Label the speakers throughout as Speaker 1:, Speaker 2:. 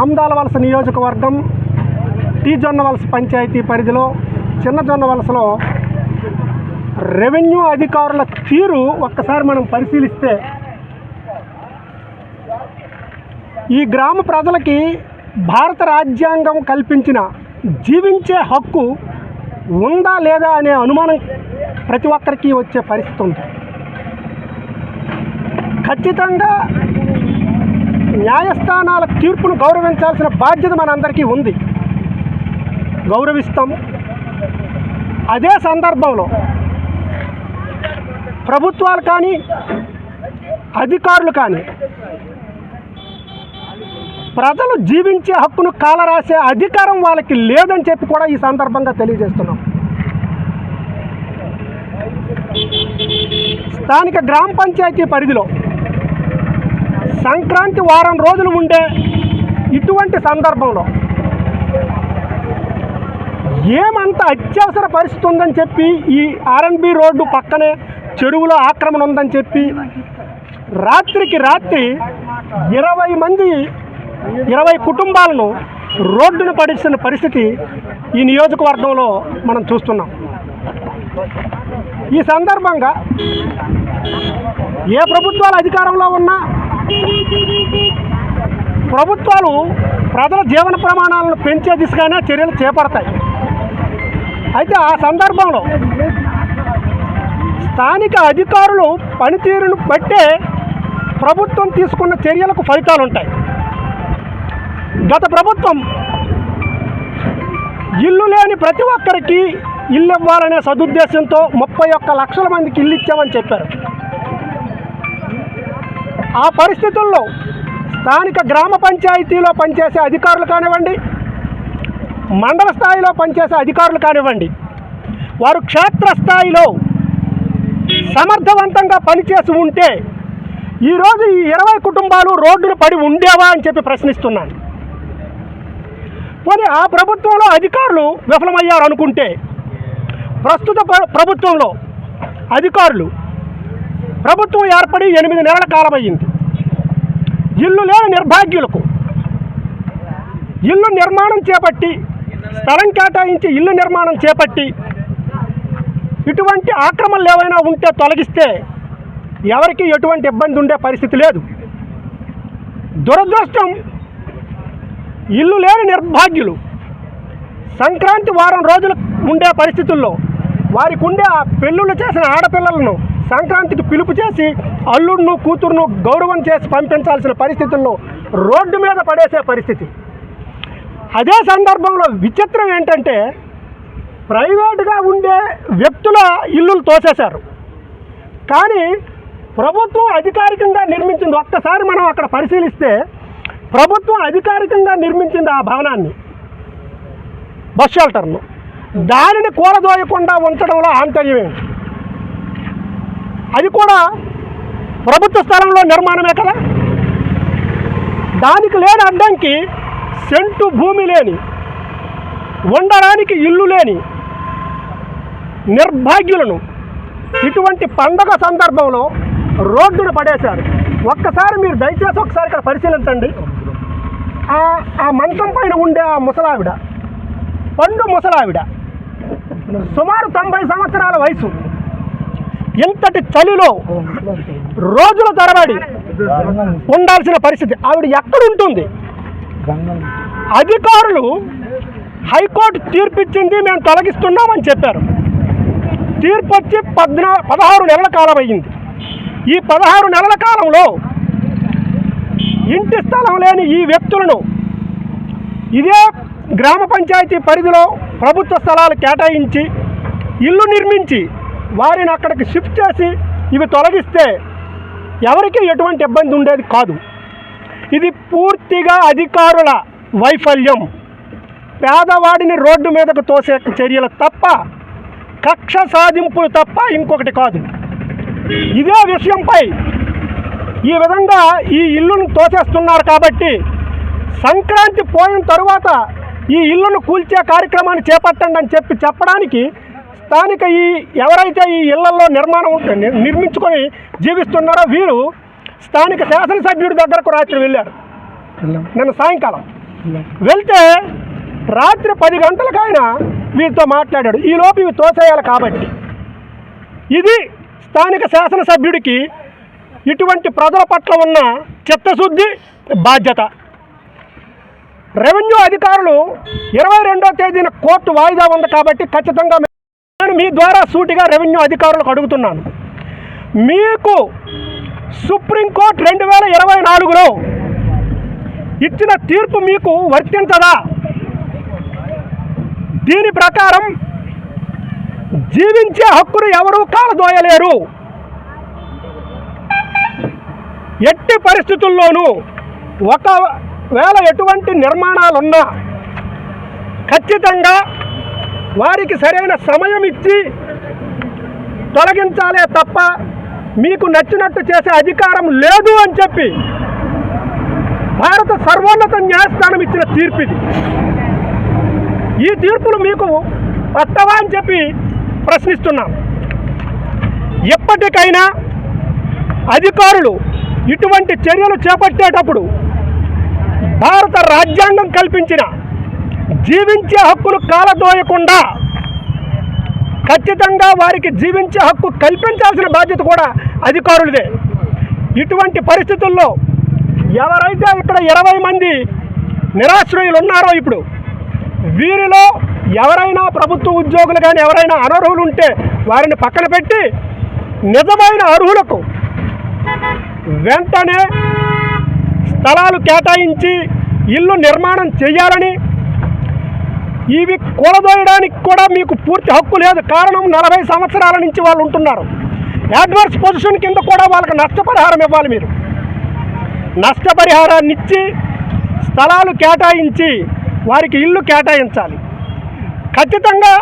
Speaker 1: ఆమ్దాల వలస నియోజకవర్గం టీ జొన్నవలస పంచాయతీ పరిధిలో చిన్న జొన్నవలసలో రెవెన్యూ అధికారుల తీరు ఒక్కసారి మనం పరిశీలిస్తే ఈ గ్రామ ప్రజలకి భారత రాజ్యాంగం కల్పించిన జీవించే హక్కు ఉందా లేదా అనే అనుమానం ప్రతి ఒక్కరికి వచ్చే పరిస్థితి ఉంది. ఖచ్చితంగా న్యాయస్థానాల తీర్పును గౌరవించాల్సిన బాధ్యత మనందరికీ ఉంది. గౌరవిస్తాం అదే సందర్భంలో ప్రభుత్వాలు కానీ అధికారులు కానీ ప్రజలు జీవించే హక్కును కాలరాసే అధికారం వాళ్ళకి లేదని చెప్పి కూడా ఈ సందర్భంగా తెలియజేస్తున్నాం. స్థానిక గ్రామ పంచాయతీ పరిధిలో సంక్రాంతి వారం రోజులు ఉండే ఇటువంటి సందర్భంలో ఏమంత అత్యవసర పరిస్థితి ఉందని చెప్పి ఈ ఆర్ఎన్బి రోడ్డు పక్కనే చెరువులో ఆక్రమణ ఉందని చెప్పి రాత్రికి రాత్రి ఇరవై మంది ఇరవై కుటుంబాలను రోడ్డును పడిసిన పరిస్థితి ఈ నియోజకవర్గంలో మనం చూస్తున్నాం. ఈ సందర్భంగా ఏ ప్రభుత్వాలు అధికారంలో ఉన్నా ప్రభుత్వాలు ప్రజల జీవన ప్రమాణాలను పెంచే దిశగానే చర్యలు చేపడతాయి. అయితే ఆ సందర్భంలో స్థానిక అధికారులు పనితీరును బట్టే ప్రభుత్వం తీసుకున్న చర్యలకు ఫలితాలు ఉంటాయి గత ప్రభుత్వం ఇల్లు లేని ప్రతి ఒక్కరికి ఇల్లు ఇవ్వాలనే సదుద్దేశంతో ముప్పై ఒక్క లక్షల మందికి ఇల్లు ఇచ్చామని చెప్పారు. ఆ పరిస్థితుల్లో స్థానిక గ్రామ పంచాయతీలో పనిచేసే అధికారులు కానివ్వండి మండల స్థాయిలో పనిచేసే అధికారులు కానివ్వండి వారు క్షేత్రస్థాయిలో సమర్థవంతంగా పనిచేసి ఉంటే ఈరోజు ఈ ఇరవై కుటుంబాలు రోడ్డును పడి ఉండేవా అని చెప్పి ప్రశ్నిస్తున్నాను. పోనీ ఆ ప్రభుత్వంలో అధికారులు విఫలమయ్యారు అనుకుంటే ప్రస్తుత ప్రభుత్వంలో అధికారులు ప్రభుత్వం ఏర్పడి ఎనిమిది నెలల కాలమయ్యింది ఇల్లు లేని నిర్భాగ్యులకు ఇల్లు నిర్మాణం చేపట్టి స్థలం కేటాయించి ఇల్లు నిర్మాణం చేపట్టి ఇటువంటి ఆక్రమణలు ఏవైనా ఉంటే తొలగిస్తే ఎవరికి ఎటువంటి ఇబ్బంది ఉండే పరిస్థితి లేదు. దురదృష్టం ఇల్లు లేని నిర్భాగ్యులు సంక్రాంతి వారం రోజులు ఉండే పరిస్థితుల్లో వారికి ఉండే ఆ పెళ్ళిళ్ళు చేసిన ఆడపిల్లలను సంక్రాంతికి పిలుపు చేసి అల్లుడును కూతురును గౌరవం చేసి పంపించాల్సిన పరిస్థితుల్లో రోడ్డు మీద పడేసే పరిస్థితి. అదే సందర్భంలో విచిత్రం ఏంటంటే ప్రైవేటుగా ఉండే వ్యక్తుల ఇల్లులు తోసేశారు. కానీ ప్రభుత్వం అధికారికంగా నిర్మించింది ఒక్కసారి మనం అక్కడ పరిశీలిస్తే ప్రభుత్వం అధికారికంగా నిర్మించింది ఆ భవనాన్ని బస్ షెల్టర్ను. దానిని కూలదోయకుండా ఉంచడంలో ఆంతర్యం ఏంటి? అది కూడా ప్రభుత్వ స్థలంలో నిర్మాణమే కదా? దానికి లేని అడ్డంకి సెంటు భూమి లేని ఉండడానికి ఇల్లు లేని నిర్భాగ్యులను ఇటువంటి పండగ సందర్భంలో రోడ్డును పడేశారు. ఒక్కసారి మీరు దయచేసి ఒకసారి ఇక్కడ పరిశీలించండి. ఆ ఆ మంచం పైన ఉండే ఆ ముసలావిడ పండు ముసలావిడ సుమారు తొంభై సంవత్సరాల వయసు. ఇంతటి చలిలో రోజుల తరబడి ఉండాల్సిన పరిస్థితి. ఆవిడ ఎక్కడ ఉంటుంది? అధికారులు హైకోర్టు తీర్పు ఇచ్చింది మేము తొలగిస్తున్నామని చెప్పారు. తీర్పు వచ్చి పద్నా పదహారు నెలల కాలం అయ్యింది ఈ పదహారు నెలల కాలంలో ఇంటి స్థలం లేని ఈ వ్యక్తులను ఇదే గ్రామ పంచాయతీ పరిధిలో ప్రభుత్వ స్థలాలు కేటాయించి ఇల్లు నిర్మించి వారిని అక్కడికి షిఫ్ట్ చేసి ఇవి తొలగిస్తే ఎవరికి ఎటువంటి ఇబ్బంది ఉండేది కాదు. ఇది పూర్తిగా అధికారుల వైఫల్యం. పేదవాడిని రోడ్డు మీదకు తోసే చర్యలు తప్ప కక్ష సాధింపులు తప్ప ఇంకొకటి కాదు. ఇదే విషయంపై ఈ విధంగా ఈ ఇల్లును తోసేస్తున్నారు కాబట్టి సంక్రాంతి పోయిన తరువాత ఈ ఇల్లును కూల్చే కార్యక్రమాన్ని చేపట్టండి అని చెప్పి చెప్పడానికి స్థానిక ఈ ఎవరైతే ఈ ఇళ్ళలో నిర్మాణం నిర్మించుకొని జీవిస్తున్నారో వీరు స్థానిక శాసనసభ్యుడి దగ్గరకు రాత్రి వెళ్ళారు. నిన్న సాయంకాలం. వెళ్తే రాత్రి పది గంటలకు ఆయన వీరితో మాట్లాడాడు. ఈలోపు ఇవి తోసేయాలి కాబట్టి. ఇది స్థానిక శాసనసభ్యుడికి ఇటువంటి ప్రజల పట్ల ఉన్న చిత్తశుద్ధి బాధ్యత. రెవెన్యూ అధికారులు ఇరవై రెండో తేదీన కోర్టు వాయిదా ఉంది కాబట్టి ఖచ్చితంగా మీ ద్వారా సూటిగా రెవెన్యూ అధికారులకు అడుగుతున్నాను. మీకు సుప్రీంకోర్టు రెండు వేల ఇరవై నాలుగులో ఇచ్చిన తీర్పు మీకు వర్తించదా? దీని ప్రకారం జీవించే హక్కును ఎవరూ కాలదోయలేరు. ఎట్టి పరిస్థితుల్లోనూ ఒకవేళ ఎటువంటి నిర్మాణాలున్నా ఖచ్చితంగా వారికి సరైన సమయం ఇచ్చి తొలగించాలే తప్ప మీకు నచ్చినట్టు చేసే అధికారం లేదు అని చెప్పి భారత సర్వోన్నత న్యాయస్థానం ఇచ్చిన తీర్పు ఇది. ఈ తీర్పులు మీకు పట్టవా అని చెప్పి ప్రశ్నిస్తున్నాం. ఎప్పటికైనా అధికారులు ఇటువంటి చర్యలు చేపట్టేటప్పుడు భారత రాజ్యాంగం కల్పించిన జీవించే హక్కును కాలదోయకుండా ఖచ్చితంగా వారికి జీవించే హక్కు కల్పించాల్సిన బాధ్యత కూడా అధికారులదే. ఇటువంటి పరిస్థితుల్లో ఎవరైతే ఇక్కడ ఇరవై మంది నిరాశ్రయులు ఉన్నారో ఇప్పుడు వీరిలో ఎవరైనా ప్రభుత్వ ఉద్యోగులు కానీ ఎవరైనా అనర్హులు ఉంటే వారిని పక్కన పెట్టి నిజమైన అర్హులకు వెంటనే స్థలాలు కేటాయించి ఇల్లు నిర్మాణం చేయాలని ఇవి కూలదోయడానికి కూడా మీకు పూర్తి హక్కు లేదు. కారణం నలభై సంవత్సరాల నుంచి వాళ్ళు ఉంటున్నారు. అడ్వర్స్ పొజిషన్ కింద కూడా వాళ్ళకి నష్టపరిహారం ఇవ్వాలి మీరు. నష్టపరిహారాన్ని ఇచ్చి స్థలాలు కేటాయించి వారికి ఇల్లు కేటాయించాలి. ఖచ్చితంగా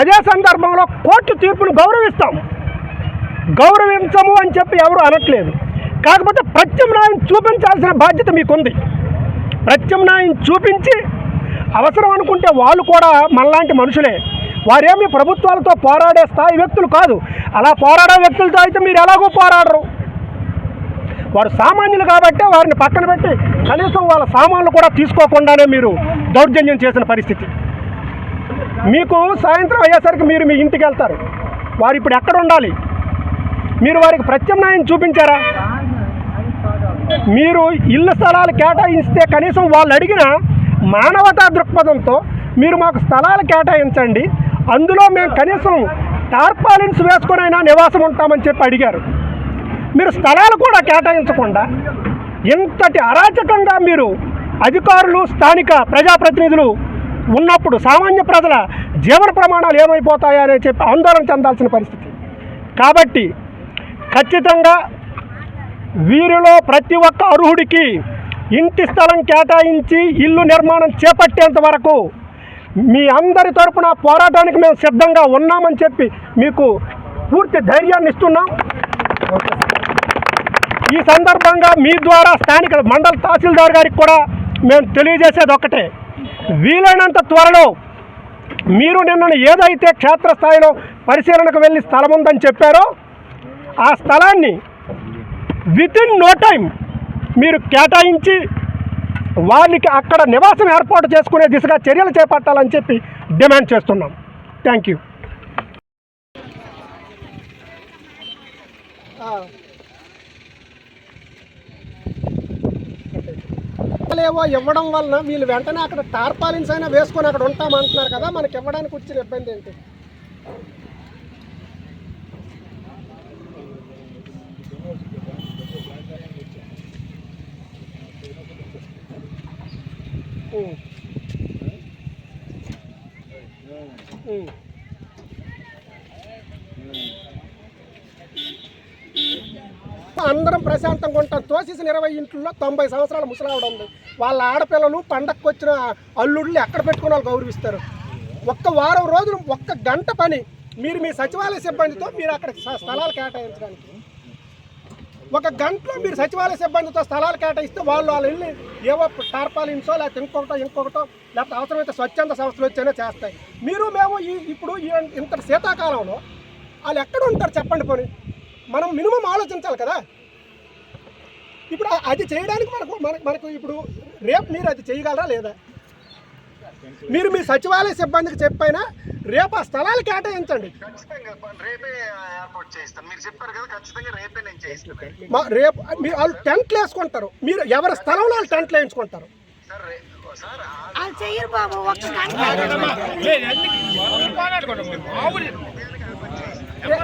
Speaker 1: అదే సందర్భంలో కోర్టు తీర్పును గౌరవిస్తాం. గౌరవించము అని చెప్పి ఎవరు అనట్లేదు. కాకపోతే ప్రత్యామ్నాయం చూపించాల్సిన బాధ్యత మీకుంది. ప్రత్యామ్నాయం చూపించి అవసరం అనుకుంటే వాళ్ళు కూడా మనలాంటి మనుషులే. వారేమి ప్రభుత్వాలతో పోరాడే స్థాయి వ్యక్తులు కాదు. అలా పోరాడే వ్యక్తులతో అయితే మీరు ఎలాగో పోరాడరు. వారు సామాన్యులు కాబట్టి వారిని పక్కన పెట్టి కనీసం వాళ్ళ సామాన్లు కూడా తీసుకోకుండానే మీరు దౌర్జన్యం చేసిన పరిస్థితి. మీకు సాయంత్రం అయ్యేసరికి మీరు మీ ఇంటికి వెళ్తారు. వారు ఇప్పుడు ఎక్కడ ఉండాలి? మీరు వారికి ప్రత్యామ్నాయం చూపించారా? మీరు ఇళ్ళ స్థలాలు కేటాయిస్తే కనీసం వాళ్ళు అడిగిన మానవతా దృక్పథంతో మీరు మాకు స్థలాలు కేటాయించండి. అందులో మేము కనీసం టార్పాలిన్స్ వేసుకునైనా నివాసం ఉంటామని చెప్పి అడిగారు. మీరు స్థలాలు కూడా కేటాయించకుండా ఇంతటి అరాచకంగా మీరు అధికారులు స్థానిక ప్రజాప్రతినిధులు ఉన్నప్పుడు సామాన్య ప్రజల జీవన ప్రమాణాలు ఏమైపోతాయని చెప్పి ఆందోళన చెందాల్సిన పరిస్థితి. కాబట్టి ఖచ్చితంగా వీరిలో ప్రతి ఒక్క అర్హుడికి ఇంటి స్థలం కేటాయించి ఇల్లు నిర్మాణం చేపట్టేంత వరకు మీ అందరి తరపున పోరాటానికి మేము సిద్ధంగా ఉన్నామని చెప్పి మీకు పూర్తి ధైర్యాన్ని ఇస్తున్నాం. ఈ సందర్భంగా మీ ద్వారా స్థానిక మండల తహసీల్దార్ గారికి కూడా మేము తెలియజేసేది ఒక్కటే. వీలైనంత త్వరలో మీరు నిన్న ఏదైతే క్షేత్రస్థాయిలో పరిశీలనకు వెళ్ళి స్థలం ఉందని చెప్పారో ఆ స్థలాన్ని విత్ ఇన్ నో టైం మీరు కేటాయించి వాళ్ళకి అక్కడ నివాసం ఏర్పాటు చేసుకునే దిశగా చర్యలు చేపట్టాలని చెప్పి డిమాండ్ చేస్తున్నాం. థ్యాంక్ యూ లేవో ఇవ్వడం వలన వీళ్ళు వెంటనే అక్కడ టార్పాలిన్స్ అయినా వేసుకొని అక్కడ ఉంటామంటున్నారు కదా మనకి ఇవ్వడానికి వచ్చిన ఇబ్బంది ఏంటి? అందరం ప్రశాంతంగా ఉంటాం. తోసేసిన ఇరవై ఇంట్లో తొంభై సంవత్సరాల ముసలావిడ ఉంది. వాళ్ళ ఆడపిల్లలు పండగకు వచ్చిన అల్లుళ్ళు ఎక్కడ పెట్టుకుని వాళ్ళు గౌరవిస్తారు? ఒక్క వారం రోజులు ఒక్క గంట పని. మీరు మీ సచివాలయ సిబ్బందితో మీరు అక్కడ స్థలాలు కేటాయించడానికి. ఒక గంటలో మీరు సచివాలయ సిబ్బందితో స్థలాలు కేటాయిస్తే వాళ్ళు వాళ్ళు వెళ్ళి ఏవో టార్పాలిన్సో లేకపోతే ఇంకొకటో ఇంకొకటో లేకపోతే అవసరమైతే స్వచ్ఛంద సంస్థలు వచ్చైనా చేస్తాయి. మీరు మేము ఈ ఇప్పుడు ఇంత శీతాకాలంలో వాళ్ళు ఎక్కడ ఉంటారు చెప్పండి పోనీ? మనం మినిమం ఆలోచించాలి కదా. ఇప్పుడు అది చేయడానికి మనకు మనకు మనకు ఇప్పుడు రేపు మీరు అది చేయగలరా లేదా? మీరు మీ సచివాలయ సిబ్బందికి చెప్పైనా రేపు ఆ స్థలాలు కేటాయించండి.
Speaker 2: రేపే ఏర్పాటు చేయిస్తాను మీరు చెప్పారు కదా ఖచ్చితంగా రేపే నేను చేయిస్తాను.
Speaker 1: మా రేపు మీరు వాళ్ళు టెంట్లు వేసుకుంటారు. మీరు ఎవరి స్థలంలో వాళ్ళు టెంట్లు వేయించుకుంటారు?
Speaker 3: బాబు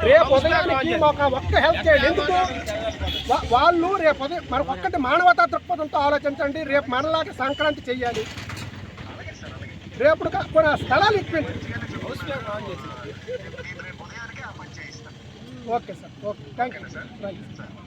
Speaker 1: రేపు ఉదయానికి ఒక ఒక్క హెల్ప్ చేయండి. ఎందుకు? వాళ్ళు రేపు ఉదయం మరి ఒక్కటి మానవతా దృక్పథంతో ఆలోచించండి. రేపు మనలాగా సంక్రాంతి చెయ్యాలి రేపు కొన్ని స్థలాలు ఇప్పించండి. Okay sir. Okay. Thank you thank you